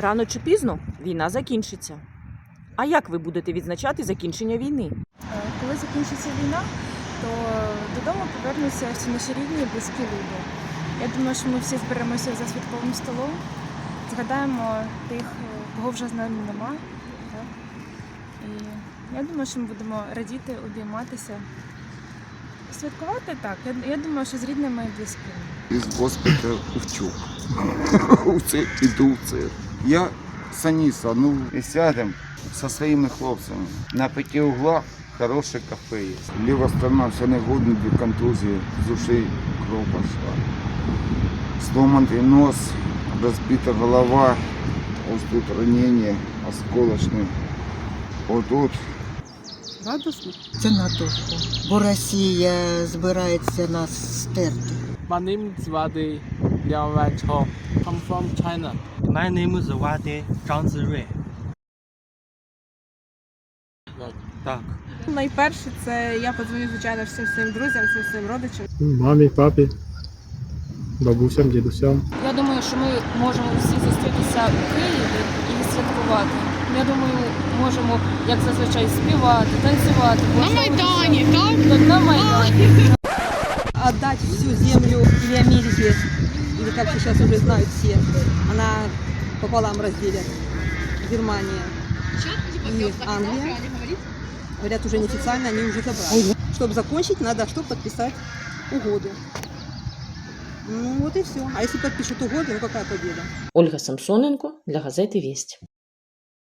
Рано чи пізно війна закінчиться. А як ви будете відзначати закінчення війни? Е, Коли закінчиться війна, то додому повернуться всі наші рідні і близькі люди. Я думаю, що ми всі зберемося за святковим столом, згадаємо тих, е, кого вже з нами нема. Так? І я думаю, що ми будемо радіти, обійматися. Святкувати так. Я, я думаю, що з рідними і близькими. Із госпіталя вчу. У це іду в це. Я саніса, ну і сядемо зі своїми хлопцями. На п'яти углах хороше кафе є. Ліва сторона все негодна для контузії, з ушей кров пішла. Сломаний нос, розбита голова, ось тут ранення осколочне. Отут Радосно. Це надовго, бо Росія збирається нас стерти. My name is Wadi Liang. I'm from China. My name is Wade Zhang. Так. Найперше це я подзвоню, звичайно, всім своїм друзям, всім своїм родичам. Мамі, папі, бабусям, дідусям. Я думаю, що ми можемо всі зустрітися у Києві і святкувати. Я думаю, можемо, як зазвичай, співати, танцювати. На Майдані, так? На Майдані. Отдать всю землю или Америке, или как сейчас уже знают все, она пополам разделят. Германия и Англия. Говорят, уже неофициально они уже забрали. Чтобы закончить, надо, чтобы подписать угоду. Ну вот и все. А если подпишут угоду, ну какая победа? Ольга Самсоненко для газети Вість.